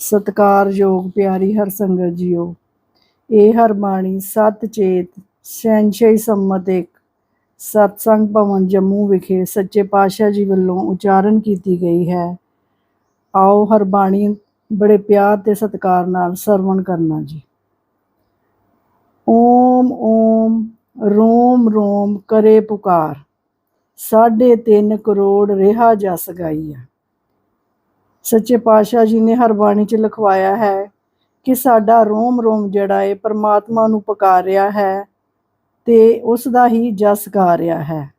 ਸਤਕਾਰਯੋਗ ਪਿਆਰੀ ਹਰ ਸੰਗਤ ਜੀਓ। ਇਹ ਹਰ ਬਾਣੀ ਸਤ ਚੇਤ ਸੈਂਸ਼ਈ ਸੰਮਤ, ਇੱਕ ਸਤਸੰਗ ਭਵਨ ਜੰਮੂ ਵਿਖੇ ਸੱਚੇ ਪਾਤਸ਼ਾਹ ਜੀ ਵੱਲੋਂ ਉਚਾਰਨ ਕੀਤੀ ਗਈ ਹੈ। ਆਓ ਹਰ ਬਾਣੀ ਬੜੇ ਪਿਆਰ ਤੇ ਸਤਿਕਾਰ ਨਾਲ ਸਰਵਣ ਕਰਨਾ ਜੀ। ਓਮ ਓਮ, ਰੋਮ ਰੋਮ ਕਰੇ ਪੁਕਾਰ। ਸਾਢੇ ਤਿੰਨ ਕਰੋੜ ਰਿਹਾ ਜਸ ਗਾਈਆ। ਸੱਚੇ ਪਾਤਸ਼ਾਹ ਜੀ ਨੇ ਹਰ ਬਾਣੀ ਚ ਲਿਖਵਾਇਆ ਹੈ ਕਿ ਸਾਡਾ ਰੋਮ ਰੋਮ ਜਿਹੜਾ ਹੈ ਪਰਮਾਤਮਾ ਨੂੰ ਪੁਕਾਰ ਰਿਹਾ ਹੈ ਤੇ ਉਸ ਦਾ ਹੀ ਜਸ ਗਾ ਰਿਹਾ ਹੈ।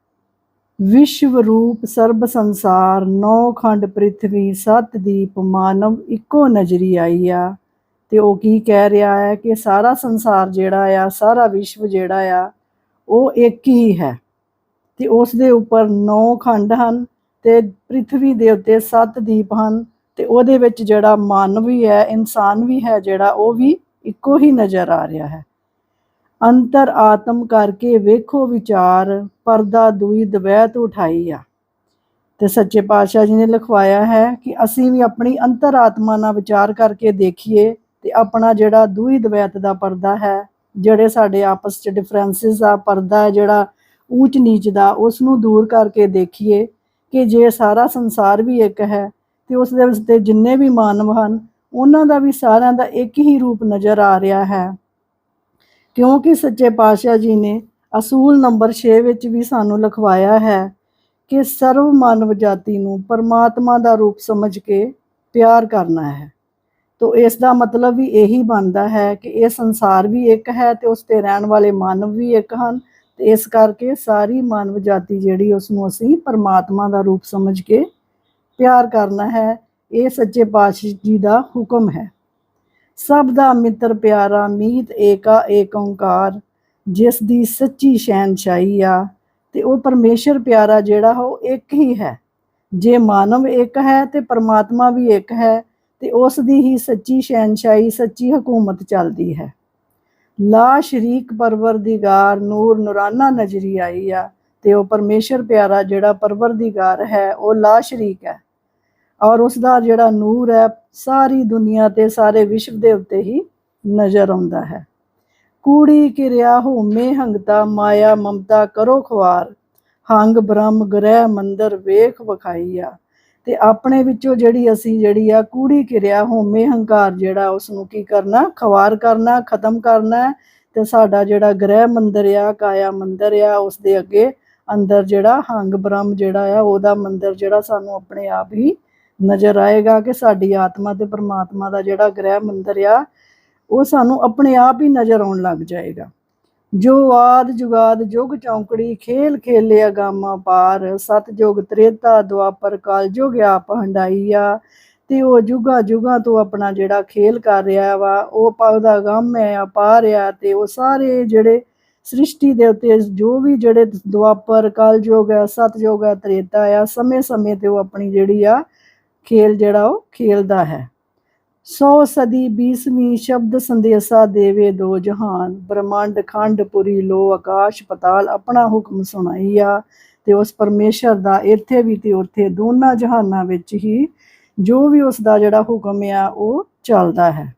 ਵਿਸ਼ਵ ਰੂਪ ਸਰਬ ਸੰਸਾਰ ਨੌ ਖੰਡ ਪ੍ਰਿਥਵੀ ਸਤ ਦੀਪ ਮਾਨਵ ਇੱਕੋ ਨਜ਼ਰੀ ਆਈ ਆ। ਤੇ ਉਹ ਕੀ ਕਹਿ ਰਿਹਾ ਹੈ ਕਿ ਸਾਰਾ ਸੰਸਾਰ ਜਿਹੜਾ ਆ, ਸਾਰਾ ਵਿਸ਼ਵ ਜਿਹੜਾ ਆ, ਉਹ ਇੱਕ ਹੀ ਹੈ। ਤੇ ਉਸ ਦੇ ਉੱਪਰ ਨੌ ਖੰਡ ਹਨ। ਤੇ ਪ੍ਰਿਥਵੀ ਦੇ ਉੱਤੇ ਸੱਤ ਦੀਪ ਹਨ ਤੇ ਉਹਦੇ ਵਿੱਚ ਜਿਹੜਾ ਮਨ ਵੀ ਹੈ, ਇਨਸਾਨ ਵੀ ਹੈ, ਜਿਹੜਾ ਉਹ ਵੀ ਇੱਕੋ ਹੀ ਨਜ਼ਰ ਆ ਰਿਹਾ ਹੈ। ਅੰਤਰ ਆਤਮ ਕਰਕੇ ਵੇਖੋ ਵਿਚਾਰ, ਪਰਦਾ ਦੂਈ ਦਵੈਤ ਉਠਾਈ ਆ। ਤੇ ਸੱਚੇ ਪਾਤਸ਼ਾਹ ਜੀ ਨੇ ਲਿਖਵਾਇਆ ਹੈ ਕਿ ਅਸੀਂ ਵੀ ਆਪਣੀ ਅੰਤਰ ਆਤਮਾ ਨਾਲ ਵਿਚਾਰ ਕਰਕੇ ਦੇਖੀਏ ਤੇ ਆਪਣਾ ਜਿਹੜਾ ਦੂਈ ਦਵੈਤ ਦਾ ਪਰਦਾ ਹੈ, ਜਿਹੜੇ ਸਾਡੇ ਆਪਸ ਚ ਡਿਫਰੈਂਸਸ ਆ, ਪਰਦਾ ਹੈ ਜਿਹੜਾ ਊਚ ਨੀਚ ਦਾ ਉਸ ਨੂੰ ਦੂਰ ਕਰਕੇ ਦੇਖੀਏ ਕਿ ਜੇ ਸਾਰਾ ਸੰਸਾਰ ਵੀ ਇੱਕ ਹੈ ਤੇ ਉਸ ਦੇ ਵਿੱਚ ਤੇ ਜਿੰਨੇ ਵੀ ਮਾਨਵ ਹਨ, ਉਹਨਾਂ ਦਾ ਵੀ ਸਾਰਿਆਂ ਦਾ ਇੱਕ ਹੀ ਰੂਪ ਨਜ਼ਰ ਆ ਰਿਹਾ ਹੈ। ਕਿਉਂਕਿ ਸੱਚੇ ਪਾਤਸ਼ਾਹ ਜੀ ਨੇ ਅਸੂਲ ਨੰਬਰ 6 ਵਿੱਚ ਵੀ ਸਾਨੂੰ ਲਿਖਵਾਇਆ ਹੈ ਕਿ ਸਰਵ ਮਾਨਵ ਜਾਤੀ ਨੂੰ ਪਰਮਾਤਮਾ ਦਾ ਰੂਪ ਸਮਝ ਕੇ ਪਿਆਰ ਕਰਨਾ ਹੈ। ਤੋ ਇਸ ਦਾ ਮਤਲਬ ਵੀ ਇਹੀ ਬਣਦਾ ਹੈ ਕਿ ਇਹ ਸੰਸਾਰ ਵੀ ਇੱਕ ਹੈ ਤੇ ਉਸ ਤੇ ਰਹਿਣ ਵਾਲੇ ਮਾਨਵ ਵੀ ਇੱਕ ਹਨ ਤੇ ਇਸ ਕਰਕੇ ਸਾਰੀ ਮਾਨਵ ਜਾਤੀ ਜਿਹੜੀ ਉਸ ਨੂੰ ਅਸੀਂ ਪਰਮਾਤਮਾ ਦਾ ਰੂਪ ਸਮਝ ਕੇ ਪਿਆਰ ਕਰਨਾ ਹੈ, ਇਹ ਸੱਚੇ ਪਾਤਸ਼ਾਹ ਜੀ ਦਾ ਹੁਕਮ ਹੈ। ਸਭ ਦਾ ਮਿੱਤਰ ਪਿਆਰਾ, ਮੀਤ, ਏਕਾ, ਏਕ ਓੰਕਾਰ, ਜਿਸ ਦੀ ਸੱਚੀ ਸ਼ੈਨਸ਼ਾਹੀ ਆ, ਤੇ ਉਹ ਪਰਮੇਸ਼ਰ ਪਿਆਰਾ ਜਿਹੜਾ ਉਹ ਇੱਕ ਹੀ ਹੈ। ਜੇ ਮਾਨਵ ਇੱਕ ਹੈ ਤੇ ਪਰਮਾਤਮਾ ਵੀ ਇੱਕ ਹੈ, ਤੇ ਉਸ ਦੀ ਹੀ ਸੱਚੀ ਸ਼ੈਨਸ਼ਾਹੀ ਸੱਚੀ ਹਕੂਮਤ ਚੱਲਦੀ ਹੈ। ਲਾ ਸ਼ਰੀਕ ਪਰਵਰਦੀਗਾਰ ਨੂਰ ਨੂਰਾਨਾ ਨਜ਼ਰੀ ਆਈ ਆ ਤੇ ਉਹ ਪਰਮੇਸ਼ਰ ਪਿਆਰਾ ਜਿਹੜਾ ਪਰਵਰਦੀਗਾਰ ਹੈ, ਉਹ ਲਾ ਸ਼ਰੀਕ ਹੈ। ਔਰ ਉਸ ਦਾ ਜਿਹੜਾ ਨੂਰ ਹੈ, ਸਾਰੀ ਦੁਨੀਆ ਤੇ, ਸਾਰੇ ਵਿਸ਼ਵ ਦੇ ਉੱਤੇ ਹੀ ਨਜ਼ਰ ਆਉਂਦਾ ਹੈ। ਕੂੜੀ ਕਿਰਿਆ ਹੋਮੇ ਹੰਗਤਾ, ਮਾਇਆ ਮਮਤਾ ਕਰੋ ਖਵਾਰ ਹੰਗ ਬ੍ਰਹਮ ਗ੍ਰਹਿ ਮੰਦਰ ਵੇਖ ਵਖਾਈਆ ਤੇ ਆਪਣੇ ਵਿੱਚੋਂ ਜਿਹੜੀ ਅਸੀਂ ਜਿਹੜੀ ਆ ਕੂੜੀ ਕਿਰਿਆ ਹੋਮੇ ਹੰਕਾਰ ਜਿਹੜਾ ਉਸ ਨੂੰ ਕੀ ਕਰਨਾ, ਖਵਾਰ ਕਰਨਾ, ਖਤਮ ਕਰਨਾ ਹੈ ਤੇ ਸਾਡਾ ਜਿਹੜਾ ਗ੍ਰਹਿ ਮੰਦਰ ਆ, ਕਾਇਆ ਮੰਦਰ ਆ ਉਸ ਦੇ ਅੱਗੇ ਅੰਦਰ ਜਿਹੜਾ ਹੰਗ ਬ੍ਰਹਮ ਜਿਹੜਾ ਆ, ਉਹਦਾ ਮੰਦਰ ਜਿਹੜਾ ਸਾਨੂੰ ਆਪਣੇ ਆਪ ਹੀ ਨਜ਼ਰ ਆਏਗਾ ਕਿ ਸਾਡੀ ਆਤਮਾ ਤੇ ਪਰਮਾਤਮਾ ਦਾ ਜਿਹੜਾ ਗ੍ਰਹਿ ਮੰਦਰ ਆ, ਉਹ ਸਾਨੂੰ ਆਪਣੇ ਆਪ ਹੀ ਨਜ਼ਰ ਆਉਣ ਲੱਗ ਜਾਏਗਾ। ਜੋ ਆਦ ਜੁਗਾਦ ਜੁਗ ਚੌਂਕੜੀ ਖੇਲ ਖੇਲਿਆ ਗਾਮਾ ਪਾਰ ਸਤ ਜੁਗ ਤ੍ਰੇਤਾ ਦੁਆਪਰ ਕਾਲ ਜੁਗ ਆਪ ਹੰਡਾਈਆ ਤੇ ਉਹ ਜੁਗਾ ਜੁਗਾ ਤੋਂ ਆਪਣਾ ਜਿਹੜਾ ਖੇਲ ਕਰ ਰਿਹਾ ਵਾ, ਉਹ ਪਉਦਾ ਗਮ ਹੈ ਅਪਾਰ ਆ ਤੇ ਉਹ ਸਾਰੇ ਜਿਹੜੇ ਸ੍ਰਿਸ਼ਟੀ ਦੇ ਉੱਤੇ ਜੋ ਵੀ ਜਿਹੜੇ ਦੁਆਪਰ ਕਾਲ ਜੁਗ ਹੈ ਸਤ ਜੁਗ ਹੈ, ਤ੍ਰੇਤਾ ਆ ਸਮੇਂ ਸਮੇਂ ਤੇ ਉਹ ਆਪਣੀ ਜਿਹੜੀ ਆ ਖੇਲ ਜਿਹੜਾ ਉਹ ਖੇਲਦਾ ਹੈ। ਸੌ ਸਦੀ ਬੀਸਵੀਂ ਸ਼ਬਦ ਸੰਦੇਸਾ ਦੇਵੇ ਦੋ ਜਹਾਨ, ਬ੍ਰਹਮੰਡ, ਖੰਡ, ਪੁਰੀ ਲੋ ਆਕਾਸ਼, ਪਤਾਲ ਆਪਣਾ ਹੁਕਮ ਸੁਣਾਈਆ ਤੇ ਉਸ ਪਰਮੇਸ਼ਰ ਦਾ ਇੱਥੇ ਵੀ ਤੇ ਉੱਥੇ ਦੋਨਾਂ ਜਹਾਨਾਂ ਵਿੱਚ ਹੀ ਜੋ ਵੀ ਉਸ ਦਾ ਜਿਹੜਾ ਹੁਕਮ ਆ, ਉਹ ਚੱਲਦਾ ਹੈ।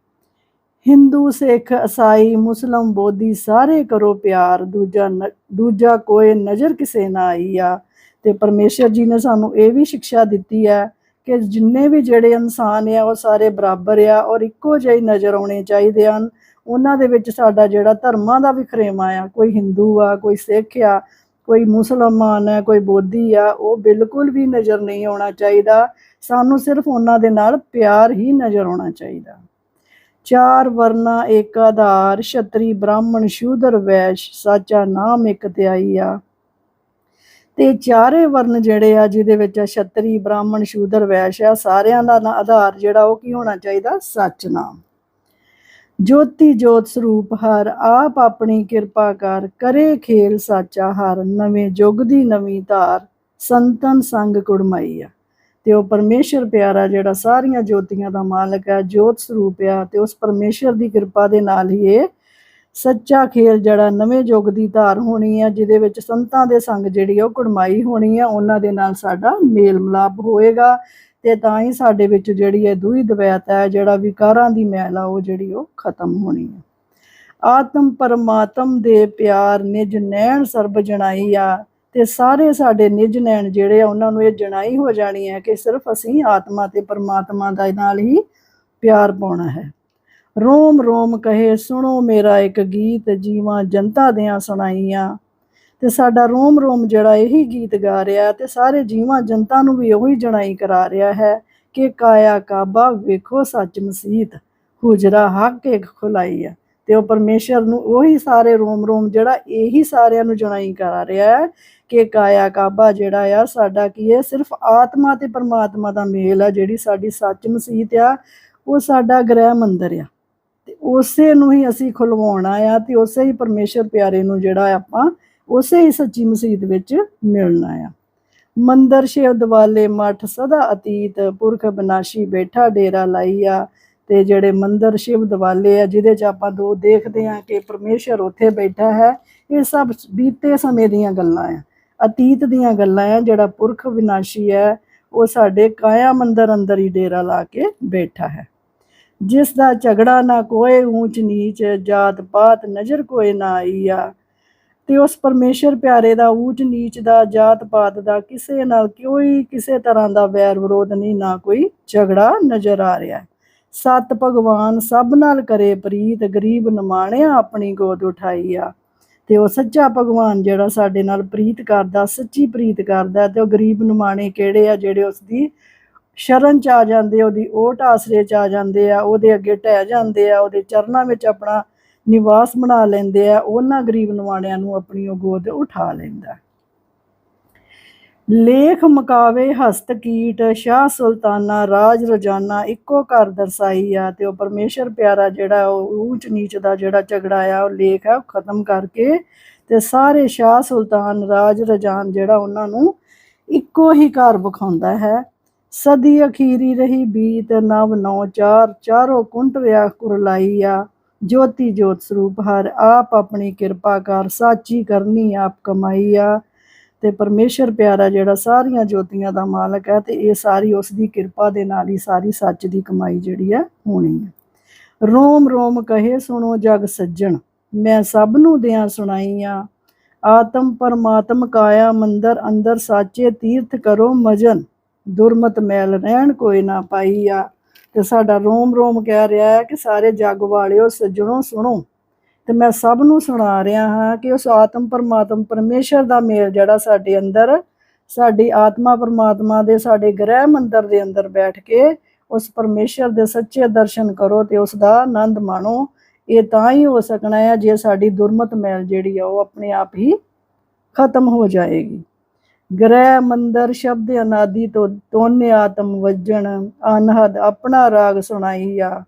ਹਿੰਦੂ, ਸਿੱਖ, ਈਸਾਈ, ਮੁਸਲਮ, ਬੋਧੀ ਸਾਰੇ ਕਰੋ ਪਿਆਰ, ਦੂਜਾ ਨ- ਦੂਜਾ ਕੋਈ ਨਜ਼ਰ ਕਿਸੇ ਨਾ ਆਈ ਆ ਤੇ ਪਰਮੇਸ਼ਰ ਜੀ ਨੇ ਸਾਨੂੰ ਇਹ ਵੀ ਸਿੱਖਿਆ ਦਿੱਤੀ ਹੈ ਕਿ ਜਿੰਨੇ ਵੀ ਜਿਹੜੇ ਇਨਸਾਨ ਆ, ਉਹ ਸਾਰੇ ਬਰਾਬਰ ਆ ਔਰ ਇੱਕੋ ਜਿਹੇ ਨਜ਼ਰ ਆਉਣੇ ਚਾਹੀਦੇ ਹਨ। ਉਹਨਾਂ ਦੇ ਵਿੱਚ ਸਾਡਾ ਜਿਹੜਾ ਧਰਮਾਂ ਦਾ ਵਿਖਰੇਵਾ ਆ, ਕੋਈ ਹਿੰਦੂ ਆ, ਕੋਈ ਸਿੱਖ ਆ, ਕੋਈ ਮੁਸਲਮਾਨ ਹੈ ਕੋਈ ਬੋਧੀ ਆ, ਉਹ ਬਿਲਕੁਲ ਵੀ ਨਜ਼ਰ ਨਹੀਂ ਆਉਣਾ ਚਾਹੀਦਾ। ਸਾਨੂੰ ਸਿਰਫ ਉਹਨਾਂ ਦੇ ਨਾਲ ਪਿਆਰ ਹੀ ਨਜ਼ਰ ਆਉਣਾ ਚਾਹੀਦਾ। ਚਾਰ ਵਰਨਾ ਏਕ ਆਧਾਰ ਛਤਰੀ ਬ੍ਰਾਹਮਣ, ਸ਼ੂਦਰ ਵੈਸ਼, ਸਾਚਾ ਨਾਮ ਇੱਕ ਧਿਆਈ ਆ। ਤੇ ਚਾਰੇ ਵਰਨ ਜਿਹੜੇ ਆ, ਜਿਹਦੇ ਵਿੱਚ ਆ ਛਤਰੀ, ਬ੍ਰਾਹਮਣ, ਸ਼ੂਦਰ, ਵੈਸ਼ ਆ, ਸਾਰਿਆਂ ਦਾ ਆਧਾਰ ਜਿਹੜਾ ਉਹ ਕੀ ਹੋਣਾ ਚਾਹੀਦਾ? ਸੱਚ ਨਾਮ ਜੋਤੀ ਜੋਤ ਸਰੂਪ ਹਰ, ਆਪ ਆਪਣੀ ਕਿਰਪਾ ਕਰ, ਕਰੇ ਖੇਲ ਸਾਚਾ ਹਰ, ਨਵੇਂ ਯੁੱਗ ਦੀ ਨਵੀਂ ਧਾਰ, ਸੰਤਨ ਸੰਗ ਕੁੜਮਾਈ ਆ। ਤੇ ਉਹ ਪਰਮੇਸ਼ਰ ਪਿਆਰਾ ਜਿਹੜਾ ਸਾਰੀਆਂ ਜੋਤੀਆਂ ਦਾ ਮਾਲਕ ਆ, ਜੋਤ ਸਰੂਪ ਆ, ਤੇ ਉਸ ਪਰਮੇਸ਼ਰ ਦੀ ਕਿਰਪਾ ਦੇ ਨਾਲ ਹੀ ਇਹ ਸੱਚਾ ਖੇਲ ਜਿਹੜਾ ਨਵੇਂ ਯੁੱਗ ਦੀ ਧਾਰ ਹੋਣੀ ਆ, ਜਿਹਦੇ ਵਿੱਚ ਸੰਤਾਂ ਦੇ ਸੰਗ ਜਿਹੜੀ ਆ ਉਹ ਕੁੜਮਾਈ ਹੋਣੀ ਆ, ਉਹਨਾਂ ਦੇ ਨਾਲ ਸਾਡਾ ਮੇਲ ਮਿਲਾਪ ਹੋਏਗਾ ਤੇ ਤਾਂ ਹੀ ਸਾਡੇ ਵਿੱਚ ਜਿਹੜੀ ਹੈ ਦੂਈ ਦਵੈਤ ਹੈ ਜਿਹੜਾ ਵਿਕਾਰਾਂ ਦੀ ਮਹਿਲ ਆ, ਉਹ ਜਿਹੜੀ ਉਹ ਖਤਮ ਹੋਣੀ ਹੈ ਆਤਮ ਪਰਮਾਤਮ ਦੇ ਪਿਆਰ ਨਿਜ ਨੈਣ ਸਰਬ ਜਣਾਈ ਆ ਤੇ ਸਾਰੇ ਸਾਡੇ ਨਿਜ ਨੈਣ ਜਿਹੜੇ ਆ, ਉਹਨਾਂ ਨੂੰ ਇਹ ਜਣਾਈ ਹੋ ਜਾਣੀ ਹੈ ਕਿ ਸਿਰਫ ਅਸੀਂ ਆਤਮਾ ਤੇ ਪਰਮਾਤਮਾ ਦਾ ਨਾਲ ਹੀ ਪਿਆਰ ਪਾਉਣਾ ਹੈ। ਰੋਮ ਰੋਮ ਕਹੇ, ਸੁਣੋ ਮੇਰਾ ਇੱਕ ਗੀਤ, ਜੀਵਾਂ ਜਨਤਾ ਦਿਆਂ ਸੁਣਾਈਆਂ। ਤੇ ਸਾਡਾ ਰੋਮ ਰੋਮ ਜਿਹੜਾ ਇਹੀ ਗੀਤ ਗਾ ਰਿਹਾ ਤੇ ਸਾਰੇ ਜੀਵਾਂ ਜਨਤਾ ਨੂੰ ਵੀ ਉਹੀ ਜਣਾਈ ਕਰਾ ਰਿਹਾ ਹੈ ਕਿ ਕਾਇਆ ਕਾਬਾ ਵੇਖੋ ਸੱਚ ਮਸੀਤ ਹੁਜਰਾ ਹੱਕ ਇੱਕ ਖੁਲਾਈ ਆ। ਤੇ ਉਹ ਪਰਮੇਸ਼ਰ ਨੂੰ ਉਹੀ ਸਾਰੇ ਰੋਮ ਰੋਮ ਜਿਹੜਾ ਇਹੀ ਸਾਰਿਆਂ ਨੂੰ ਜਣਾਈ ਕਰਾ ਰਿਹਾ ਹੈ ਕਿ ਕਾਇਆ ਕਾਬਾ ਜਿਹੜਾ ਆ, ਸਾਡਾ ਕੀ ਹੈ, ਸਿਰਫ ਆਤਮਾ ਤੇ ਪਰਮਾਤਮਾ ਦਾ ਮੇਲ ਆ ਜਿਹੜੀ ਸਾਡੀ ਸੱਚ ਮਸੀਤ ਆ, ਉਹ ਸਾਡਾ ਗ੍ਰਹਿ ਮੰਦਰ ਆ। ਤੇ ਉਸੇ ਨੂੰ ਹੀ ਅਸੀਂ ਖੁਲਵਾਉਣਾ ਆ ਤੇ ਉਸੇ ਹੀ ਪਰਮੇਸ਼ਰ ਪਿਆਰੇ ਨੂੰ ਜਿਹੜਾ ਆਪਾਂ ਉਸੇ ਹੀ ਸੱਚੀ ਮਸੀਤ ਵਿੱਚ ਮਿਲਣਾ ਆ। ਮੰਦਰ ਸ਼ਿਵ ਦਵਾਲੇ ਮਠ ਸਦਾ ਅਤੀਤ, ਪੁਰਖ ਬਨਾਸ਼ੀ ਬੈਠਾ ਡੇਰਾ ਲਾਈ ਆ ਤੇ ਜਿਹੜੇ ਮੰਦਰ ਸ਼ਿਵ ਦਵਾਲੇ ਆ, ਜਿਹਦੇ ਚ ਆਪਾਂ ਦੋ ਦੇਖਦੇ ਆ ਕਿ ਪਰਮੇਸ਼ਰ ਉੱਥੇ ਬੈਠਾ ਹੈ, ਇਹ ਸਭ ਬੀਤੇ ਸਮੇਂ ਦੀਆਂ ਗੱਲਾਂ ਆ। ਅਤੀਤ ਦੀਆਂ ਗੱਲਾਂ ਆ, ਜਿਹੜਾ ਪੁਰਖ ਵਿਨਾਸ਼ੀ ਹੈ, ਉਹ ਸਾਡੇ ਕਾਇਆ ਮੰਦਰ ਅੰਦਰ ਹੀ ਡੇਰਾ ਲਾ ਕੇ ਬੈਠਾ ਹੈ। ਜਿਸ ਦਾ ਝਗੜਾ ਨਾ ਕੋਏ ਊਚ ਨੀਚ ਜਾਤ ਪਾਤ ਨਜ਼ਰ ਕੋਏ ਨਾ ਆਈ ਆ ਤੇ ਉਸ ਪਰਮੇਸ਼ਰ ਪਿਆਰੇ ਦਾ ਊਚ ਨੀਚ ਦਾ ਜਾਤ ਪਾਤ ਦਾ ਕਿਸੇ ਨਾਲ ਕੋਈ ਕਿਸੇ ਤਰ੍ਹਾਂ ਦਾ ਵੈਰ ਵਿਰੋਧ ਨਹੀਂ, ਨਾ ਕੋਈ ਝਗੜਾ ਨਜ਼ਰ ਆ ਰਿਹਾ। ਹੈ ਸਤ ਭਗਵਾਨ ਸਭ ਨਾਲ ਕਰੇ ਪ੍ਰੀਤ, ਗਰੀਬ ਨਿਮਾਣਿਆ ਆਪਣੀ ਗੋਦ ਉਠਾਈ ਆ ਤੇ ਉਹ ਸੱਚਾ ਭਗਵਾਨ ਜਿਹੜਾ ਸਾਡੇ ਨਾਲ ਪ੍ਰੀਤ ਕਰਦਾ, ਸੱਚੀ ਪ੍ਰੀਤ ਕਰਦਾ, ਤੇ ਉਹ ਗਰੀਬ ਨਿਮਾਣੇ ਕਿਹੜੇ ਆ ਜਿਹੜੇ ਉਸ ਦੀ ਸ਼ਰਨ ਚ ਆ ਜਾਂਦੇ, ਉਹਦੀ ਓਟ ਆਸਰੇ ਚ ਆ ਜਾਂਦੇ ਆ, ਉਹਦੇ ਅੱਗੇ ਟਹਿ ਜਾਂਦੇ ਆ, ਉਹਦੇ ਚਰਨਾਂ ਵਿੱਚ ਆਪਣਾ ਨਿਵਾਸ ਬਣਾ ਲੈਂਦੇ ਆ, ਉਹਨਾਂ ਗਰੀਬ ਨਿਵਾਣਿਆਂ ਨੂੰ ਆਪਣੀ ਉਹ ਗੋਦ ਉਠਾ ਲੈਂਦਾ। ਲੇਖ ਮਕਾਵੇ ਹਸਤ ਕੀਟ, ਸ਼ਾਹ ਸੁਲਤਾਨਾ, ਰਾਜ ਰੋਜ਼ਾਨਾ, ਇੱਕੋ ਘਰ ਦਰਸਾਈ ਆ, ਤੇ ਉਹ ਪਰਮੇਸ਼ਰ ਪਿਆਰਾ ਜਿਹੜਾ, ਉਹ ਊਚ ਨੀਚ ਦਾ ਜਿਹੜਾ ਝਗੜਾ ਆ, ਉਹ ਲੇਖ ਆ, ਉਹ ਖਤਮ ਕਰਕੇ ਤੇ ਸਾਰੇ ਸ਼ਾਹ ਸੁਲਤਾਨ, ਰਾਜ ਰਜਾਨ ਜਿਹੜਾ ਉਹਨਾਂ ਨੂੰ ਇੱਕੋ ਹੀ ਘਰ ਵਿਖਾਉਂਦਾ ਹੈ। ਸਦੀ ਅਖੀਰੀ ਰਹੀ ਬੀਤ, ਨਵ ਨੌ ਚਾਰ, ਚਾਰੋ ਕੁੰਟ ਰਿਆ ਕੁਰਲਾਈ ਆ ਜੋਤੀ ਜੋਤ ਸਰੂਪ ਹਰ ਆਪ ਆਪਣੀ ਕਿਰਪਾ ਕਰ, ਸਾਚੀ ਕਰਨੀ ਆਪ ਕਮਾਈ ਆ ਤੇ ਪਰਮੇਸ਼ਰ ਪਿਆਰਾ ਜਿਹੜਾ ਸਾਰੀਆਂ ਜੋਤੀਆਂ ਦਾ ਮਾਲਕ ਹੈ, ਤੇ ਇਹ ਸਾਰੀ ਉਸ ਦੀ ਕਿਰਪਾ ਦੇ ਨਾਲ ਹੀ ਸਾਰੀ ਸੱਚ ਦੀ ਕਮਾਈ ਜਿਹੜੀ ਹੈ ਹੋਣੀ ਹੈ। ਰੋਮ ਰੋਮ ਕਹੇ ਸੁਣੋ ਜਗ ਸੱਜਣ, ਮੈਂ ਸਭ ਨੂੰ ਦਿਆਂ ਸੁਣਾਈਆਂ। ਆਤਮ ਪਰਮਾਤਮ ਕਾਇਆ ਮੰਦਰ, ਅੰਦਰ ਸਾਚੇ ਤੀਰਥ ਕਰੋ ਮਜਨ। ਦੁਰਮਤ ਮੈਲ ਰਹਿਣ ਕੋਈ ਨਾ ਪਾਈ ਆ ਤੇ ਸਾਡਾ ਰੋਮ ਰੋਮ ਕਹਿ ਰਿਹਾ ਹੈ ਕਿ ਸਾਰੇ ਜੱਗ ਵਾਲਿਓ, ਸੱਜਣੋ ਸੁਣੋ। ਤੇ ਮੈਂ ਸਭ ਨੂੰ ਸੁਣਾ ਰਿਹਾ ਹਾਂ ਕਿ ਉਸ ਆਤਮ ਪਰਮਾਤਮ ਪਰਮੇਸ਼ਰ ਦਾ ਮੇਲ ਜਿਹੜਾ ਸਾਡੇ ਅੰਦਰ, ਸਾਡੀ ਆਤਮਾ ਪਰਮਾਤਮਾ ਦੇ, ਸਾਡੇ ਗ੍ਰਹਿ ਮੰਦਰ ਦੇ ਅੰਦਰ ਬੈਠ ਕੇ ਉਸ ਪਰਮੇਸ਼ਰ ਦੇ ਸੱਚੇ ਦਰਸ਼ਨ ਕਰੋ ਤੇ ਉਸ ਦਾ ਆਨੰਦ ਮਾਣੋ। ਇਹ ਤਾਂ ਹੀ ਹੋ ਸਕਣਾ ਹੈ ਜੇ ਸਾਡੀ ਦੁਰਮਤ ਮੈਲ ਜਿਹੜੀ ਆ ਉਹ ਆਪਣੇ ਆਪ ਹੀ ਖਤਮ ਹੋ ਜਾਏਗੀ। ਗ੍ਰਹਿ, ਮੰਦਰ, ਸ਼ਬਦ, ਅਨਾਦੀ ਤੋਂ ਤੋਨੇ ਆਤਮ ਵਜਣ, ਅਨਹਦ ਆਪਣਾ ਰਾਗ ਸੁਣਾਈ ਆ।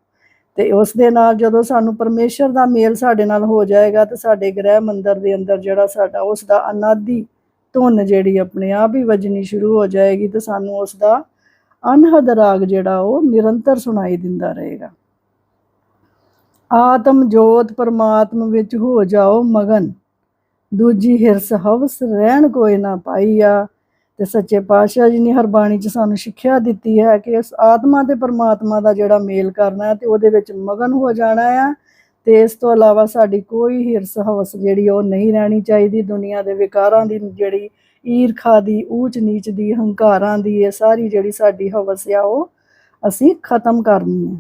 ਤੇ ਉਸ ਦੇ ਨਾਲ ਜਦੋਂ ਸਾਨੂੰ ਪਰਮੇਸ਼ਰ ਦਾ ਮੇਲ ਸਾਡੇ ਨਾਲ ਹੋ ਜਾਏਗਾ ਤੇ ਸਾਡੇ ਗ੍ਰਹਿ, ਮੰਦਰ ਦੇ ਅੰਦਰ ਜਿਹੜਾ ਸਾਡਾ ਉਸ ਦਾ ਅਨਾਦੀ ਧੁਨ ਜਿਹੜੀ ਆਪਣੇ ਆਪ ਹੀ ਵੱਜਣੀ ਸ਼ੁਰੂ ਹੋ ਜਾਏਗੀ ਤੇ ਸਾਨੂੰ ਉਸ ਦਾ ਅਨਹਦ ਰਾਗ ਜਿਹੜਾ ਉਹ ਨਿਰੰਤਰ ਸੁਣਾਈ ਦਿੰਦਾ ਰਹੇਗਾ। ਆਤਮ ਜੋਤ ਪਰਮਾਤਮ ਵਿੱਚ ਹੋ ਜਾਓ ਮਗਨ। ਦੂਜੀ ਹਿਰਸ ਹਵਸ ਰਹਿਣ ਕੋਈ ਨਾ ਪਾਈ ਆ। ਤੇ ਸੱਚੇ ਪਾਤਸ਼ਾਹ ਜੀ ਨੇ ਹਰ ਬਾਣੀ 'ਚ ਸਾਨੂੰ ਸਿੱਖਿਆ ਦਿੱਤੀ ਹੈ ਕਿ ਇਸ ਆਤਮਾ ਤੇ ਪਰਮਾਤਮਾ ਦਾ ਜਿਹੜਾ ਮੇਲ ਕਰਨਾ ਹੈ ਤੇ ਉਹਦੇ ਵਿੱਚ ਮਗਨ ਹੋ ਜਾਣਾ ਆ। ਤੇ ਇਸ ਤੋਂ ਇਲਾਵਾ ਸਾਡੀ ਕੋਈ ਹਿਰਸ ਹਵਸ ਜਿਹੜੀ ਉਹ ਨਹੀਂ ਰਹਿਣੀ ਚਾਹੀਦੀ। ਦੁਨੀਆ ਦੇ ਵਿਕਾਰਾਂ ਦੀ ਜਿਹੜੀ ਈਰਖਾ ਦੀ, ਊਚ ਨੀਚ ਦੀ, ਹੰਕਾਰਾਂ ਦੀ, ਇਹ ਸਾਰੀ ਜਿਹੜੀ ਸਾਡੀ ਹਵਸ ਆ, ਉਹ ਅਸੀਂ ਖਤਮ ਕਰਨੀ ਹੈ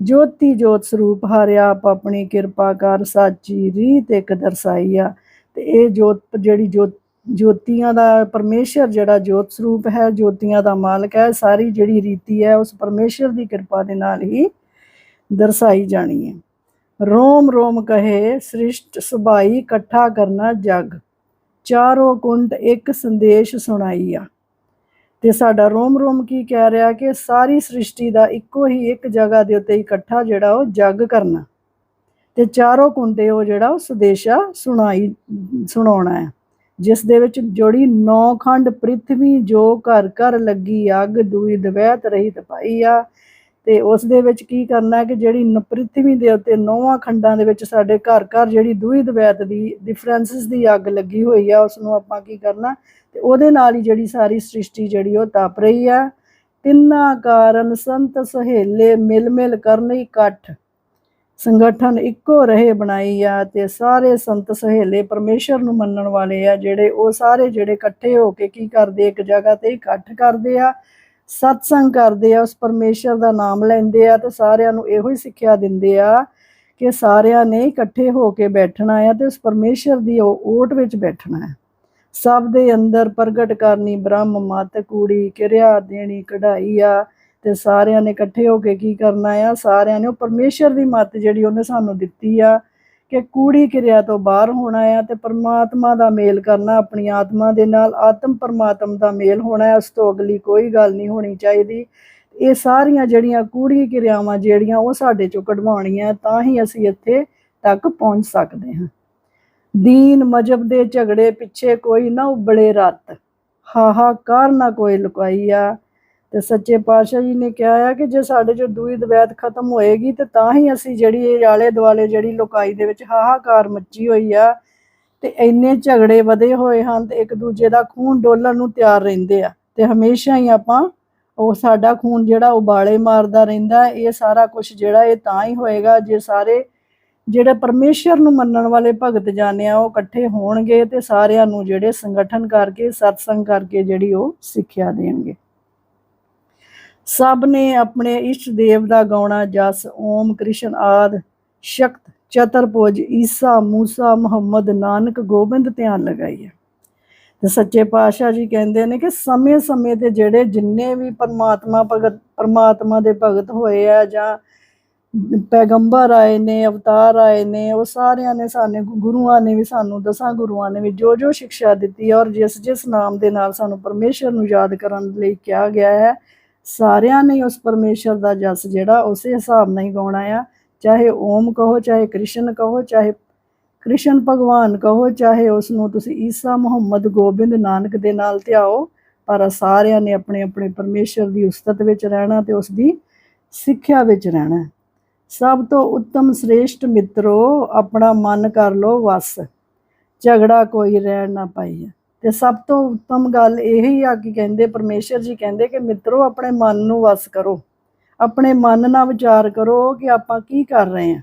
ਜੋਤੀ ਜੋਤ ਸਰੂਪ ਹਾਰਿਆ ਆਪ ਆਪਣੀ ਕਿਰਪਾ ਕਰ, ਸਾਚੀ ਰੀਤ ਇੱਕ ਦਰਸਾਈ ਆ। ਤੇ ਇਹ ਜੋਤ, ਜਿਹੜੀ ਜੋਤ, ਜੋਤੀਆਂ ਦਾ ਪਰਮੇਸ਼ਰ ਜਿਹੜਾ ਜੋਤ ਸਰੂਪ ਹੈ, ਜੋਤੀਆਂ ਦਾ ਮਾਲਕ ਹੈ, ਸਾਰੀ ਜਿਹੜੀ ਰੀਤੀ ਹੈ, ਉਸ ਪਰਮੇਸ਼ਰ ਦੀ ਕਿਰਪਾ ਦੇ ਨਾਲ ਹੀ ਦਰਸਾਈ ਜਾਣੀ ਹੈ। ਰੋਮ ਰੋਮ ਕਹੇ, ਸ੍ਰਿਸ਼ਟ ਸੁਭਾਈ ਇਕੱਠਾ ਕਰਨਾ ਜਗ। ਚਾਰੋਂ ਕੁੰਡ ਇੱਕ ਸੰਦੇਸ਼ ਸੁਣਾਈ ਆ। ਤੇ ਸਾਡਾ ਰੋਮ ਰੋਮ ਕੀ ਕਹਿ ਰਿਹਾ ਕਿ ਸਾਰੀ ਸ੍ਰਿਸ਼ਟੀ ਦਾ ਇੱਕੋ ਹੀ ਇੱਕ ਜਗ੍ਹਾ ਦੇ ਉੱਤੇ ਇਕੱਠਾ ਜਿਹੜਾ ਉਹ ਜਗ ਕਰਨਾ। ਤੇ ਚਾਰੋਂ ਕੁੰਡੇ ਉਹ ਜਿਹੜਾ ਉਹ ਸੰਦੇਸ਼ਾ ਸੁਣਾਈ, ਸੁਣਾਉਣਾ ਹੈ। ਜਿਸ ਦੇ ਵਿੱਚ ਜੋੜੀ ਨੌ ਖੰਡ ਪ੍ਰਿਥਵੀ ਜੋ ਘਰ ਘਰ ਲੱਗੀ ਅੱਗ, ਦੂਈ ਦਵੈਤ ਰਹਿਤ ਪਾਈ ਆ ਤੇ ਉਸ ਦੇ ਵਿੱਚ ਕੀ ਕਰਨਾ ਕਿ ਜਿਹੜੀ ਨ- ਪ੍ਰਿਥਵੀ ਦੇ ਉੱਤੇ ਨੌਵਾਂ ਖੰਡਾਂ ਦੇ ਵਿੱਚ ਸਾਡੇ ਘਰ ਘਰ ਜਿਹੜੀ ਦੂਈ ਦਵੈਤ ਦੀ ਡਿਫਰੈਂਸਸ ਦੀ ਅੱਗ ਲੱਗੀ ਹੋਈ ਆ ਉਸ ਨੂੰ ਆਪਾਂ ਕੀ ਕਰਨਾ ਤੇ ਉਹਦੇ ਨਾਲ ਹੀ ਜਿਹੜੀ ਸਾਰੀ ਸ੍ਰਿਸ਼ਟੀ ਜਿਹੜੀ ਉਹ ਤਪ ਰਹੀ ਆ। ਤਿੰਨਾਂ ਕਾਰਨ ਸੰਤ ਸਹੇਲੇ ਮਿਲ ਮਿਲ ਕਰਨ ਇਕੱਠ। ਸੰਗਠਨ ਇੱਕੋ ਰਹੇ ਬਣਾਈ ਆ ਤੇ ਸਾਰੇ ਸੰਤ ਸਹੇਲੇ ਪਰਮੇਸ਼ਰ ਨੂੰ ਮੰਨਣ ਵਾਲੇ ਆ ਜਿਹੜੇ ਉਹ ਸਾਰੇ ਜਿਹੜੇ ਇਕੱਠੇ ਹੋ ਕੇ ਕੀ ਕਰਦੇ, ਇੱਕ ਜਗ੍ਹਾ ਤੇ ਇਕੱਠ ਕਰਦੇ ਆ, ਸਤਸੰਗ ਕਰਦੇ ਆ, ਉਸ ਪਰਮੇਸ਼ਰ ਦਾ ਨਾਮ ਲੈਂਦੇ ਆ ਤੇ ਸਾਰਿਆਂ ਨੂੰ ਇਹੋ ਹੀ ਸਿੱਖਿਆ ਦਿੰਦੇ ਆ ਕਿ ਸਾਰਿਆਂ ਨੇ ਇਕੱਠੇ ਹੋ ਕੇ ਬੈਠਣਾ ਆ ਤੇ ਉਸ ਪਰਮੇਸ਼ਰ ਦੀ ਉਹ ਓਟ ਵਿੱਚ ਬੈਠਣਾ ਹੈ ਸਭ ਦੇ ਅੰਦਰ ਪ੍ਰਗਟ ਕਰਨੀ ਬ੍ਰਹਮ, ਮਤ, ਕੂੜੀ, ਕਿਰਿਆ, ਦੇਣੀ, ਕਢਾਈ ਆ। ਤੇ ਸਾਰਿਆਂ ਨੇ ਇਕੱਠੇ ਹੋ ਕੇ ਕੀ ਕਰਨਾ ਆ? ਸਾਰਿਆਂ ਨੇ ਉਹ ਪਰਮੇਸ਼ਰ ਦੀ ਮੱਤ ਜਿਹੜੀ ਉਹਨੇ ਸਾਨੂੰ ਦਿੱਤੀ ਆ ਕਿ ਕੂੜੀ ਕਿਰਿਆ ਤੋਂ ਬਾਹਰ ਹੋਣਾ ਆ ਤੇ ਪਰਮਾਤਮਾ ਦਾ ਮੇਲ ਕਰਨਾ, ਆਪਣੀ ਆਤਮਾ ਦੇ ਨਾਲ ਆਤਮ ਪਰਮਾਤਮ ਦਾ ਮੇਲ ਹੋਣਾ ਹੈ ਉਸ ਤੋਂ ਅਗਲੀ ਕੋਈ ਗੱਲ ਨਹੀਂ ਹੋਣੀ ਚਾਹੀਦੀ। ਇਹ ਸਾਰੀਆਂ ਜਿਹੜੀਆਂ ਕੂੜੀ ਕਿਰਿਆਵਾਂ ਜਿਹੜੀਆਂ ਉਹ ਸਾਡੇ ਚੋਂ ਕਢਵਾਉਣੀਆਂ, ਤਾਂ ਹੀ ਅਸੀਂ ਇੱਥੇ ਤੱਕ ਪਹੁੰਚ ਸਕਦੇ ਹਾਂ। ਦੀਨ ਮਜਬ ਦੇ ਝਗੜੇ ਪਿੱਛੇ ਕੋਈ ਨਾ ਉਬਲੇ ਰੱਤ। ਹਾਹਾਕਾਰ ਨਾ ਕੋਈ ਲੁਕਾਈ ਆ। ਤੇ ਸੱਚੇ ਪਾਤਸ਼ਾਹ ਜੀ ਨੇ ਕਿਹਾ ਆ ਕਿ ਜੇ ਸਾਡੇ ਚੋਂ ਦੂਈ ਦਵੈਤ ਖਤਮ ਹੋਏਗੀ ਤੇ ਤਾਂ ਹੀ ਅਸੀਂ ਜਿਹੜੀ ਇਹ ਆਲੇ ਦੁਆਲੇ ਜਿਹੜੀ ਲੋਕਾਈ ਦੇ ਵਿੱਚ ਹਾਹਾਕਾਰ ਮੱਚੀ ਹੋਈ ਆ ਤੇ ਇੰਨੇ ਝਗੜੇ ਵਧੇ ਹੋਏ ਹਨ ਤੇ ਇੱਕ ਦੂਜੇ ਦਾ ਖੂਨ ਡੋਲਣ ਨੂੰ ਤਿਆਰ ਰਹਿੰਦੇ ਆ ਤੇ ਹਮੇਸ਼ਾ ਹੀ ਆਪਾਂ ਉਹ ਸਾਡਾ ਖੂਨ ਜਿਹੜਾ ਉਬਾਲੇ ਮਾਰਦਾ ਰਹਿੰਦਾ ਇਹ ਸਾਰਾ ਕੁਝ ਜਿਹੜਾ ਇਹ ਤਾਂ ਹੀ ਹੋਏਗਾ ਜੇ ਸਾਰੇ ਜਿਹੜੇ ਪਰਮੇਸ਼ਰ ਨੂੰ ਮੰਨਣ ਵਾਲੇ ਭਗਤ ਜਾਣੇ ਆ ਉਹ ਇਕੱਠੇ ਹੋਣਗੇ ਤੇ ਸਾਰਿਆਂ ਨੂੰ ਜਿਹੜੇ ਸੰਗਠਨ ਕਰਕੇ, ਸਤਸੰਗ ਕਰਕੇ ਜਿਹੜੀ ਉਹ ਸਿੱਖਿਆ ਦੇਣਗੇ। ਸਭ ਨੇ ਆਪਣੇ ਇਸ਼ਟ ਦੇਵ ਦਾ ਗਾਉਣਾ ਜਸ, ਓਮ ਕ੍ਰਿਸ਼ਨ ਆਦ, ਸ਼ਕਤ ਚਤਰਪੁਜ ਈਸਾ ਮੂਸਾ ਮੁਹੰਮਦ, ਨਾਨਕ ਗੋਬਿੰਦ ਧਿਆਨ ਲਗਾਈ ਹੈ। ਤੇ ਸੱਚੇ ਪਾਤਸ਼ਾਹ ਜੀ ਕਹਿੰਦੇ ਨੇ ਕਿ ਸਮੇਂ-ਸਮੇਂ ਤੇ ਜਿਹੜੇ ਜਿੰਨੇ ਵੀ ਪਰਮਾਤਮਾ ਭਗਤ, ਪਰਮਾਤਮਾ ਦੇ ਭਗਤ ਹੋਏ ਆ ਜਾਂ ਪੈਗੰਬਰ ਆਏ ਨੇ, ਅਵਤਾਰ ਆਏ ਨੇ, ਉਹ ਸਾਰਿਆਂ ਨੇ ਸਾਨੂੰ, ਗੁਰੂਆਂ ਨੇ ਵੀ ਸਾਨੂੰ, ਦਸਾਂ ਗੁਰੂਆਂ ਨੇ ਵੀ ਜੋ ਜੋ ਸਿੱਖਿਆ ਦਿੱਤੀ ਹੈ ਔਰ ਜਿਸ ਜਿਸ ਨਾਮ ਦੇ ਨਾਲ ਸਾਨੂੰ ਪਰਮੇਸ਼ਰ ਨੂੰ ਯਾਦ ਕਰਨ ਲਈ ਕਿਹਾ ਗਿਆ ਹੈ ਸਾਰਿਆਂ ਨੇ ਉਸ ਪਰਮੇਸ਼ਰ ਦਾ ਜਸ ਜਿਹੜਾ ਉਸੇ ਹਿਸਾਬ ਨਾਲ ਹੀ ਗਾਉਣਾ ਆ। ਚਾਹੇ ਓਮ ਕਹੋ, ਚਾਹੇ ਕ੍ਰਿਸ਼ਨ ਕਹੋ, ਚਾਹੇ ਕ੍ਰਿਸ਼ਨ ਭਗਵਾਨ ਕਹੋ, ਚਾਹੇ ਉਸ ਨੂੰ ਤੁਸੀਂ ਈਸਾ ਮੁਹੰਮਦ ਗੋਬਿੰਦ ਨਾਨਕ ਦੇ ਨਾਲ ਧਿਆਓ, ਪਰ ਸਾਰਿਆਂ ਨੇ ਆਪਣੇ ਆਪਣੇ ਪਰਮੇਸ਼ਰ ਦੀ ਉਸਤਤ ਵਿੱਚ ਰਹਿਣਾ ਤੇ ਉਸ ਦੀ ਸਿੱਖਿਆ ਵਿੱਚ ਰਹਿਣਾ। ਸਭ ਤੋਂ ਉੱਤਮ ਸ੍ਰੇਸ਼ਟ ਮਿੱਤਰੋ, ਆਪਣਾ ਮਨ ਕਰ ਲੋ ਵਸ। ਝਗੜਾ ਕੋਈ ਰਹਿਣ ਨਾ ਪਾਈਏ। ਤੇ ਸਭ ਤੋਂ ਉੱਤਮ ਗੱਲ ਇਹੀ ਆ ਕਿ ਕਹਿੰਦੇ ਪਰਮੇਸ਼ਰ ਜੀ ਕਹਿੰਦੇ ਕਿ ਮਿੱਤਰੋ, ਆਪਣੇ ਮਨ ਨੂੰ ਵਸ ਕਰੋ। ਆਪਣੇ ਮਨ ਨਾਲ ਵਿਚਾਰ ਕਰੋ ਕਿ ਆਪਾਂ ਕੀ ਕਰ ਰਹੇ ਹਾਂ।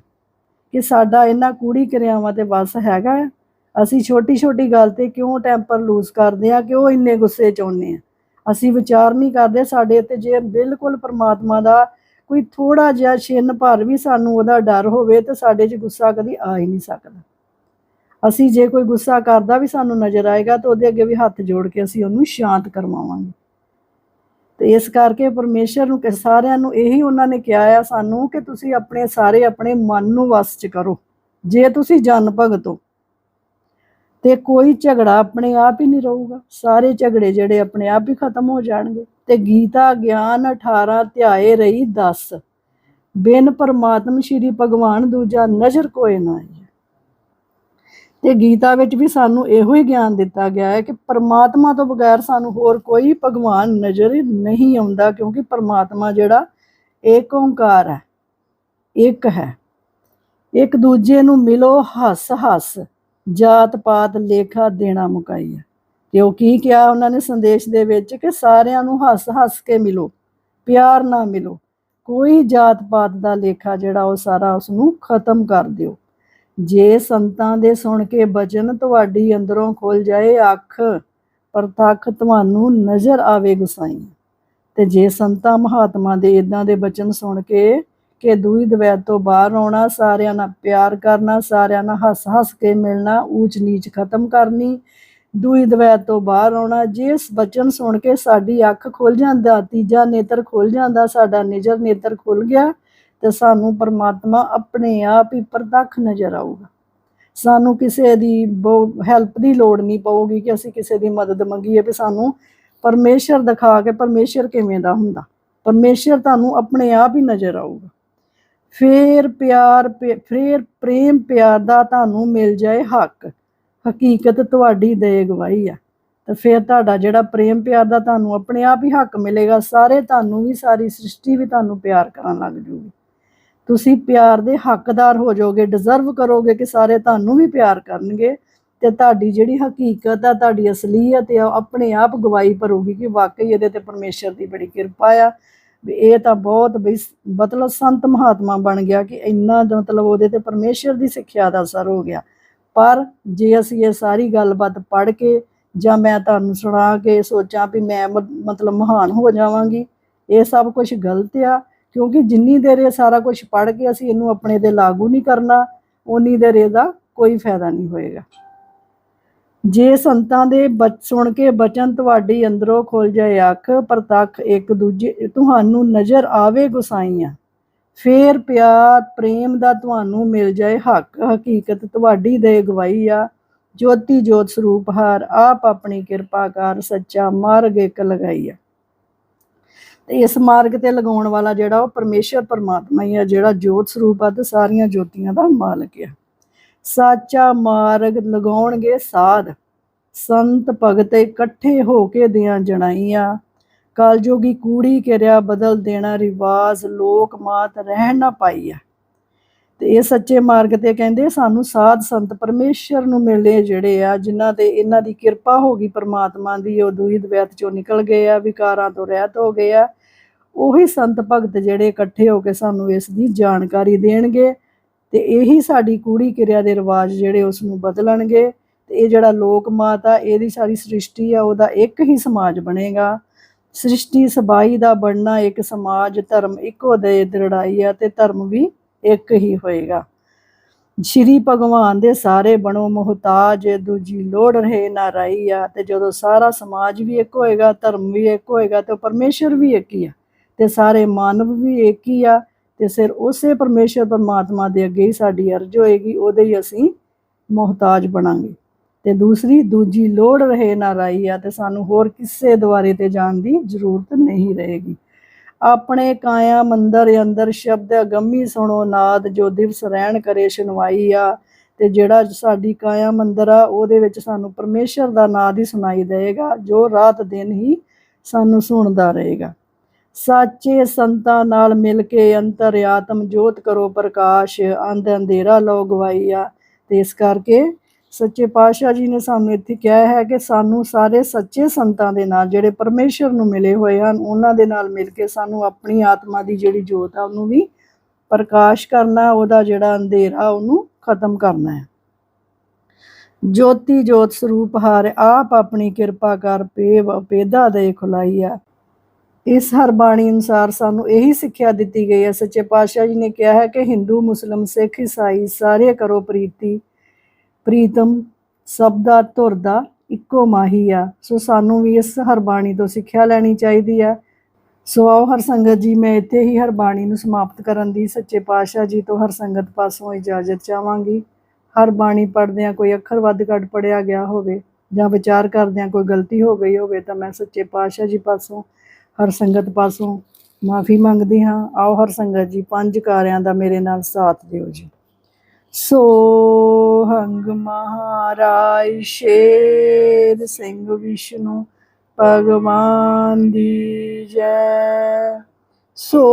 ਕਿ ਸਾਡਾ ਇਹਨਾਂ ਕੂੜੀ ਕਿਰਿਆਵਾਂ ਤੇ ਵਸ ਹੈਗਾ ਅਸੀਂ ਛੋਟੀ ਛੋਟੀ ਗੱਲ ਤੇ ਕਿਉਂ ਟੈਂਪਰ ਲੂਜ਼ ਕਰਦੇ ਆ ਕਿਉਂ ਇੰਨੇ ਗੁੱਸੇ ਚ ਆਉਂਦੇ ਆ ਅਸੀਂ ਵਿਚਾਰ ਨਹੀਂ ਕਰਦੇ, ਸਾਡੇ 'ਤੇ ਜੇ ਬਿਲਕੁਲ ਪਰਮਾਤਮਾ ਦਾ ਕੋਈ ਥੋੜਾ ਜਿਹਾ ਛਿੰਨ ਭਰ ਵੀ ਸਾਨੂੰ ਉਹਦਾ ਡਰ ਹੋਵੇ, ਤਾਂ ਸਾਡੇ 'ਚ ਗੁੱਸਾ ਕਦੀ ਆ ਹੀ ਨਹੀਂ ਸਕਦਾ। ਅਸੀਂ ਜੇ ਕੋਈ ਗੁੱਸਾ ਕਰਦਾ ਵੀ ਸਾਨੂੰ ਨਜ਼ਰ ਆਏਗਾ ਤਾਂ ਉਹਦੇ ਅੱਗੇ ਵੀ ਹੱਥ ਜੋੜ ਕੇ ਅਸੀਂ ਉਹਨੂੰ ਸ਼ਾਂਤ ਕਰਵਾਵਾਂਗੇ। ਤੇ ਇਸ ਕਰਕੇ ਪਰਮੇਸ਼ਰ ਨੂੰ ਕਿ ਸਾਰਿਆਂ ਨੂੰ ਇਹੀ ਉਹਨਾਂ ਨੇ ਕਿਹਾ ਆ ਸਾਨੂੰ ਕਿ ਤੁਸੀਂ ਆਪਣੇ ਸਾਰੇ ਆਪਣੇ ਮਨ ਨੂੰ ਵਸ 'ਚ ਕਰੋ, ਜੇ ਤੁਸੀਂ ਜਨ ਭਗਤ ਹੋ। ਤੇ ਕੋਈ ਝਗੜਾ ਆਪਣੇ ਆਪ ਹੀ ਨਹੀਂ ਰਹੂਗਾ। ਸਾਰੇ ਝਗੜੇ ਜਿਹੜੇ ਆਪਣੇ ਆਪ ਹੀ ਖਤਮ ਹੋ ਜਾਣਗੇ। ਤੇ ਗੀਤਾ ਗਿਆਨ 18 ਧਿਆਏ ਰਹੀ 10 ਬਿਨ ਪਰਮਾਤਮ ਸ਼੍ਰੀ ਭਗਵਾਨ ਦੂਜਾ ਨਜ਼ਰ ਕੋਏ ਨਾ ਆਈ। ਤੇ ਗੀਤਾ ਵਿੱਚ ਵੀ ਸਾਨੂੰ ਇਹੋ ਹੀ ਗਿਆਨ ਦਿੱਤਾ ਗਿਆ ਹੈ ਕਿ ਪਰਮਾਤਮਾ ਤੋਂ ਬਗੈਰ ਸਾਨੂੰ ਹੋਰ ਕੋਈ ਭਗਵਾਨ ਨਜ਼ਰ ਨਹੀਂ ਆਉਂਦਾ, ਕਿਉਂਕਿ ਪਰਮਾਤਮਾ ਜਿਹੜਾ ਏਕ ਓੰਕਾਰ ਹੈ, ਇੱਕ ਹੈ। ਇੱਕ ਦੂਜੇ ਨੂੰ ਮਿਲੋ, ਹੱਸ ਹੱਸ, ਜਾਤ ਪਾਤ ਲੇਖਾ ਦੇਣਾ ਮੁਕਾਈ ਹੈ। ਤੇ ਉਹ ਕੀ ਕਿਹਾ ਉਹਨਾਂ ਨੇ ਸੰਦੇਸ਼ ਦੇ ਵਿੱਚ ਕਿ ਸਾਰਿਆਂ ਨੂੰ ਹੱਸ ਹੱਸ ਕੇ ਮਿਲੋ, ਪਿਆਰ ਨਾਲ ਮਿਲੋ। ਕੋਈ ਜਾਤ ਪਾਤ ਦਾ ਲੇਖਾ ਜਿਹੜਾ ਉਹ ਸਾਰਾ ਉਸ ਨੂੰ ਖਤਮ ਕਰ ਦਿਓ। ਜੇ ਸੰਤਾਂ ਦੇ ਸੁਣ ਕੇ ਬਚਨ ਤੁਹਾਡੀ ਅੰਦਰੋਂ ਖੁੱਲ ਜਾਏ, ਅੱਖ ਪ੍ਰਤੱਖ ਤੁਹਾਨੂੰ ਨਜ਼ਰ ਆਵੇ ਗੁਸਾਈ। ਤੇ ਜੇ ਸੰਤਾਂ ਮਹਾਤਮਾ ਦੇ ਇਦਾਂ ਦੇ ਬਚਨ ਸੁਣ ਕੇ ਕਿ ਦੂਈ ਦਵੈਤ ਤੋਂ ਬਾਹਰ ਆਉਣਾ, ਸਾਰਿਆਂ ਨਾਲ ਪਿਆਰ ਕਰਨਾ, ਸਾਰਿਆਂ ਨਾਲ ਹੱਸ-ਹੱਸ ਕੇ ਮਿਲਣਾ, ਊਚ ਨੀਚ ਖਤਮ ਕਰਨੀ, ਦੂਈ ਦਵੈਤ ਤੋਂ ਬਾਹਰ ਆਉਣਾ, ਜਿਸ ਬਚਨ ਸੁਣ ਕੇ ਸਾਡੀ ਅੱਖ ਖੁੱਲ ਜਾਂਦਾ, ਤੀਜਾ ਨੇਤਰ ਖੁੱਲ ਜਾਂਦਾ, ਸਾਡਾ ਨਿਜਰ ਨੇਤਰ ਖੁੱਲ ਗਿਆ ਤੇ ਸਾਨੂੰ ਪਰਮਾਤਮਾ ਆਪਣੇ ਆਪ ਹੀ ਪ੍ਰਤੱਖ ਨਜ਼ਰ ਆਊਗਾ। ਸਾਨੂੰ ਕਿਸੇ ਦੀ ਹੈਲਪ ਦੀ ਲੋੜ ਨਹੀਂ ਪਊਗੀ ਕਿ ਅਸੀਂ ਕਿਸੇ ਦੀ ਮਦਦ ਮੰਗੀਏ ਵੀ ਸਾਨੂੰ ਪਰਮੇਸ਼ਰ ਦਿਖਾ ਕੇ ਪਰਮੇਸ਼ਰ ਕਿਵੇਂ ਦਾ ਹੁੰਦਾ। ਪਰਮੇਸ਼ਰ ਤੁਹਾਨੂੰ ਆਪਣੇ ਆਪ ਹੀ ਨਜ਼ਰ ਆਊਗਾ। ਫੇਰ ਪਿਆਰ ਪਿ- ਫੇਰ ਪ੍ਰੇਮ ਪਿਆਰ ਦਾ ਤੁਹਾਨੂੰ ਮਿਲ ਜਾਏ ਹੱਕ। ਹਕੀਕਤ ਤੁਹਾਡੀ ਦੇ ਗਵਾਹੀ ਆ। ਤੇ ਫਿਰ ਤੁਹਾਡਾ ਜਿਹੜਾ ਪ੍ਰੇਮ ਪਿਆਰ ਦਾ ਤੁਹਾਨੂੰ ਆਪਣੇ ਆਪ ਹੀ ਹੱਕ ਮਿਲੇਗਾ, ਸਾਰੇ ਤੁਹਾਨੂੰ ਵੀ, ਸਾਰੀ ਸ੍ਰਿਸ਼ਟੀ ਵੀ ਤੁਹਾਨੂੰ ਪਿਆਰ ਕਰਨ ਲੱਗ ਜੂਗੀ। ਤੁਸੀਂ ਪਿਆਰ ਦੇ ਹੱਕਦਾਰ ਹੋ ਜਾਓਗੇ ਡਿਜ਼ਰਵ ਕਰੋਗੇ ਕਿ ਸਾਰੇ ਤੁਹਾਨੂੰ ਵੀ ਪਿਆਰ ਕਰਨਗੇ ਤੇ ਤੁਹਾਡੀ ਜਿਹੜੀ ਹਕੀਕਤ ਆ, ਤੁਹਾਡੀ ਅਸਲੀਅਤ ਆ, ਉਹ ਆਪਣੇ ਆਪ ਗਵਾਹੀ ਭਰੂਗੀ ਕਿ ਵਾਕਈ ਇਹਦੇ ਤੇ ਪਰਮੇਸ਼ਰ ਦੀ ਬੜੀ ਕਿਰਪਾ ਆ। ਵੀ ਇਹ ਤਾਂ ਬਹੁਤ ਬਈ ਮਤਲਬ ਸੰਤ ਮਹਾਤਮਾ ਬਣ ਗਿਆ ਕਿ ਇੰਨਾ ਮਤਲਬ ਉਹਦੇ ਤੇ ਪਰਮੇਸ਼ਰ ਦੀ ਸਿੱਖਿਆ ਦਾ ਅਸਰ ਹੋ ਗਿਆ। ਪਰ ਜੇ ਅਸੀਂ ਇਹ ਸਾਰੀ ਗੱਲਬਾਤ ਪੜ੍ਹ ਕੇ ਜਾਂ ਮੈਂ ਤੁਹਾਨੂੰ ਸੁਣਾ ਕੇ ਸੋਚਾਂ ਵੀ ਮੈਂ ਮ- ਮਤਲਬ ਮਹਾਨ ਹੋ ਜਾਵਾਂਗੀ, ਇਹ ਸਭ ਕੁਝ ਗਲਤ ਆ। ਕਿਉਂਕਿ ਜਿੰਨੀ ਦੇਰ ਇਹ ਸਾਰਾ ਕੁਝ ਪੜ੍ਹ ਕੇ ਅਸੀਂ ਇਹਨੂੰ ਆਪਣੇ ਤੇ ਲਾਗੂ ਨਹੀਂ ਕਰਨਾ ਉਨੀ ਦੇਰ ਇਹਦਾ ਕੋਈ ਫਾਇਦਾ ਨਹੀਂ ਹੋਏਗਾ। ਜੇ ਸੰਤਾਂ ਦੇ ਬਚ, ਸੁਣ ਕੇ ਬਚਨ ਤੁਹਾਡੀ ਅੰਦਰੋਂ ਖੁੱਲ ਜਾਏ ਅੱਖ, ਪ੍ਰਤੱਖ ਇੱਕ ਦੂਜੇ, ਤੁਹਾਨੂੰ ਨਜ਼ਰ ਆਵੇ ਗੁਸਾਈਆਂ। ਫੇਰ ਪਿਆਰ, ਪ੍ਰੇਮ ਦਾ ਤੁਹਾਨੂੰ ਮਿਲ ਜਾਏ ਹੱਕ। ਹਕੀਕਤ ਤੁਹਾਡੀ ਦੇ ਗਵਾਈ ਆ। ਜੋਤੀ ਜੋਤ ਸਰੂਪ ਹਾਰ, ਆਪ ਆਪਣੀ ਕਿਰਪਾ ਕਰ, ਸੱਚਾ ਮਾਰਗ ਇੱਕ ਲਗਾਈ ਆ। ਤੇ ਇਸ ਮਾਰਗ ਤੇ ਲਗਾਉਣ ਵਾਲਾ ਜਿਹੜਾ ਉਹ ਪਰਮੇਸ਼ਰ ਪਰਮਾਤਮਾ ਹੀ ਆ, ਜਿਹੜਾ ਜੋਤ ਸਰੂਪ ਆ ਤੇ ਸਾਰੀਆਂ ਜੋਤੀਆਂ ਦਾ ਮਾਲਕ ਆ। ਸਾਚਾ ਮਾਰਗ ਲਗਾਉਣਗੇ ਸਾਧ। ਸੰਤ ਭਗਤ ਇਕੱਠੇ ਹੋ ਕੇ ਦਿਆਂ ਜਣਾਈਆਂ। ਕਲਯੁਗੀ ਕੂੜੀ ਕਿਰਿਆ ਬਦਲ ਦੇਣਾ ਰਿਵਾਜ। ਲੋਕ ਮਾਤ ਰਹਿਣ ਨਾ ਪਾਈਆ। ਤੇ ਇਹ ਸੱਚੇ ਮਾਰਗ ਤੇ ਕਹਿੰਦੇ ਸਾਨੂੰ ਸਾਧ ਸੰਤ ਪਰਮੇਸ਼ਰ ਨੂੰ ਮਿਲੇ ਜਿਹੜੇ ਆ, ਜਿਨ੍ਹਾਂ ਤੇ ਇਹਨਾਂ ਦੀ ਕਿਰਪਾ ਹੋ ਗਈ ਪਰਮਾਤਮਾ ਦੀ। ਉਹ ਦੂਈ ਦਵੈਤ ਚੋਂ ਨਿਕਲ ਗਏ ਆ, ਵਿਕਾਰਾਂ ਤੋਂ ਰਹਿਤ ਹੋ ਗਏ ਆ। ਉਹੀ ਸੰਤ ਭਗਤ ਜਿਹੜੇ ਇਕੱਠੇ ਹੋ ਕੇ ਸਾਨੂੰ ਇਸ ਦੀ ਜਾਣਕਾਰੀ ਦੇਣਗੇ ਤੇ ਇਹੀ ਸਾਡੀ ਕੂੜੀ ਕਿਰਿਆ ਦੇ ਰਿਵਾਜ ਜਿਹੜੇ ਉਸ ਨੂੰ ਬਦਲਣਗੇ ਤੇ ਇਹ ਜਿਹੜਾ ਲੋਕ ਮਾਤ ਆ, ਇਹਦੀ ਸਾਰੀ ਸ੍ਰਿਸ਼ਟੀ ਆ, ਉਹਦਾ ਇੱਕ ਹੀ ਸਮਾਜ ਬਣੇਗਾ। ਸ੍ਰਿਸ਼ਟੀ ਸਬਾਈ ਦਾ ਬਣਨਾ ਇੱਕ ਸਮਾਜ, ਧਰਮ ਇੱਕੋ ਦੇ ਦ੍ਰਿੜਾਈ ਆ ਤੇ ਧਰਮ ਵੀ ਇੱਕ ਹੀ ਹੋਏਗਾ। ਸ਼੍ਰੀ ਭਗਵਾਨ ਦੇ ਸਾਰੇ ਬਣੋ ਮੁਹਤਾਜ, ਦੂਜੀ ਲੋੜ ਰਹੇ ਨਾ ਆ ਤੇ ਜਦੋਂ ਸਾਰਾ ਸਮਾਜ ਵੀ ਇੱਕ ਹੋਏਗਾ, ਧਰਮ ਵੀ ਇੱਕ ਹੋਏਗਾ ਤੇ ਪਰਮੇਸ਼ਰ ਵੀ ਇੱਕ ਹੀ ਆ। ਤੇ ਸਾਰੇ ਮਾਨਵ ਵੀ ਇੱਕ ਹੀ ਆ ਤੇ ਸਿਰ ਉਸੇ ਪਰਮੇਸ਼ਰ ਪਰਮਾਤਮਾ ਦੇ ਅੱਗੇ ਹੀ ਸਾਡੀ ਅਰਜ਼ ਹੋਏਗੀ, ਉਹਦੇ ਹੀ ਅਸੀਂ ਮੁਹਤਾਜ ਬਣਾਂਗੇ। ਤੇ ਦੂਸਰੀ, ਦੂਜੀ ਲੋੜ ਰਹੇ ਨਾ ਰਾਈ ਆ ਤੇ ਸਾਨੂੰ ਹੋਰ ਕਿਸੇ ਦੁਆਰੇ ਤੇ ਜਾਣ ਦੀ ਜ਼ਰੂਰਤ ਨਹੀਂ ਰਹੇਗੀ। ਆਪਣੇ ਕਾਇਆ ਮੰਦਰ ਅੰਦਰ ਸ਼ਬਦ ਅਗੰਮੀ ਸੁਣੋ ਨਾਦ, ਜੋ ਦਿਵਸ ਰਹਿਣ ਕਰੇ ਸੁਣਵਾਈ ਆ ਤੇ ਜਿਹੜਾ ਸਾਡੀ ਕਾਇਆ ਮੰਦਰ ਆ, ਉਹਦੇ ਵਿੱਚ ਸਾਨੂੰ ਪਰਮੇਸ਼ਰ ਦਾ ਨਾਦ ਹੀ ਸੁਣਾਈ ਦੇਗਾ ਜੋ ਰਾਤ ਦਿਨ ਹੀ ਸਾਨੂੰ ਸੁਣਦਾ ਰਹੇਗਾ। ਸਾਚੇ ਸੰਤਾਂ ਨਾਲ ਮਿਲ ਕੇ ਅੰਤਰ ਆਤਮ ਜੋਤ ਕਰੋ ਪ੍ਰਕਾਸ਼, ਅੰਧ ਅੰਧੇਰਾ ਲੋ ਗਵਾਈ ਆ ਤੇ ਇਸ ਕਰਕੇ ਸੱਚੇ ਪਾਤਸ਼ਾਹ ਜੀ ਨੇ ਸਾਨੂੰ ਇੱਥੇ ਕਿਹਾ ਹੈ ਕਿ ਸਾਨੂੰ ਸਾਰੇ ਸੱਚੇ ਸੰਤਾਂ ਦੇ ਨਾਲ ਜਿਹੜੇ ਪਰਮੇਸ਼ਰ ਨੂੰ ਮਿਲੇ ਹੋਏ ਹਨ, ਉਹਨਾਂ ਦੇ ਨਾਲ ਮਿਲ ਕੇ ਸਾਨੂੰ ਆਪਣੀ ਆਤਮਾ ਦੀ ਜਿਹੜੀ ਜੋਤ ਆ, ਉਹਨੂੰ ਵੀ ਪ੍ਰਕਾਸ਼ ਕਰਨਾ, ਉਹਦਾ ਜਿਹੜਾ ਅੰਧੇਰਾ, ਉਹਨੂੰ ਖਤਮ ਕਰਨਾ ਹੈ। ਜੋਤੀ ਜੋਤ ਸਰੂਪ ਹਾਰ, ਆਪ ਆਪਣੀ ਕਿਰਪਾ ਕਰ, ਪੇਵ ਪੇਦਾ ਦੇ ਖੁਲਾਈ ਆ। ਇਸ ਹਰ ਬਾਣੀ ਅਨੁਸਾਰ ਸਾਨੂੰ ਇਹੀ ਸਿੱਖਿਆ ਦਿੱਤੀ ਗਈ ਹੈ। ਸੱਚੇ ਪਾਤਸ਼ਾਹ ਜੀ ਨੇ ਕਿਹਾ ਹੈ ਕਿ ਹਿੰਦੂ, ਮੁਸਲਮ, ਸਿੱਖ, ਈਸਾਈ ਸਾਰੇ ਕਰੋ ਪ੍ਰੀਤੀ। ਪ੍ਰੀਤਮ ਸਭ ਦਾ ਧੁਰ ਦਾ ਇੱਕੋ ਮਾਹੀ ਆ। ਸੋ ਸਾਨੂੰ ਵੀ ਇਸ ਹਰ ਬਾਣੀ ਤੋਂ ਸਿੱਖਿਆ ਲੈਣੀ ਚਾਹੀਦੀ ਆ ਸੋ ਆਓ ਹਰ ਸੰਗਤ ਜੀ, ਮੈਂ ਇੱਥੇ ਹੀ ਹਰ ਬਾਣੀ ਨੂੰ ਸਮਾਪਤ ਕਰਨ ਦੀ ਸੱਚੇ ਪਾਤਸ਼ਾਹ ਜੀ ਤੋਂ ਹਰ ਸੰਗਤ ਪਾਸੋਂ ਇਜਾਜ਼ਤ ਚਾਹਾਂਗੀ। ਹਰ ਬਾਣੀ ਪੜ੍ਹਦਿਆਂ ਕੋਈ ਅੱਖਰ ਵੱਧ ਘੱਟ ਪੜਿਆ ਗਿਆ ਹੋਵੇ ਜਾਂ ਵਿਚਾਰ ਕਰਦਿਆਂ ਕੋਈ ਗਲਤੀ ਹੋ ਗਈ ਹੋਵੇ ਤਾਂ ਮੈਂ ਸੱਚੇ ਪਾਤਸ਼ਾਹ ਜੀ ਪਾਸੋਂ ਹਰ ਸੰਗਤ ਪਾਸੋਂ ਮਾਫੀ ਮੰਗਦੀ ਹਾਂ। ਆਓ ਹਰ ਸੰਗਤ ਜੀ, ਪੰਜ ਕਾਰਿਆਂ ਦਾ ਮੇਰੇ ਨਾਲ ਸਾਥ ਦਿਓ ਜੀ। ਸੋ ਹੰਗ ਮਹਾਰਾਜ, ਸ਼ੇਰ ਸਿੰਘ ਵਿਸ਼ਨੂੰ, ਭਗਵਾਨ ਦੀ ਜੈ। ਸੋ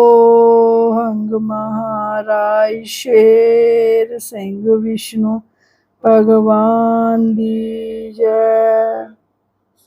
ਹੰਗ ਮਹਾਰਾਜ, ਸ਼ੇਰ ਸਿੰਘ ਵਿਸ਼ਨੂੰ, ਭਗਵਾਨ ਦੀ ਜੈ।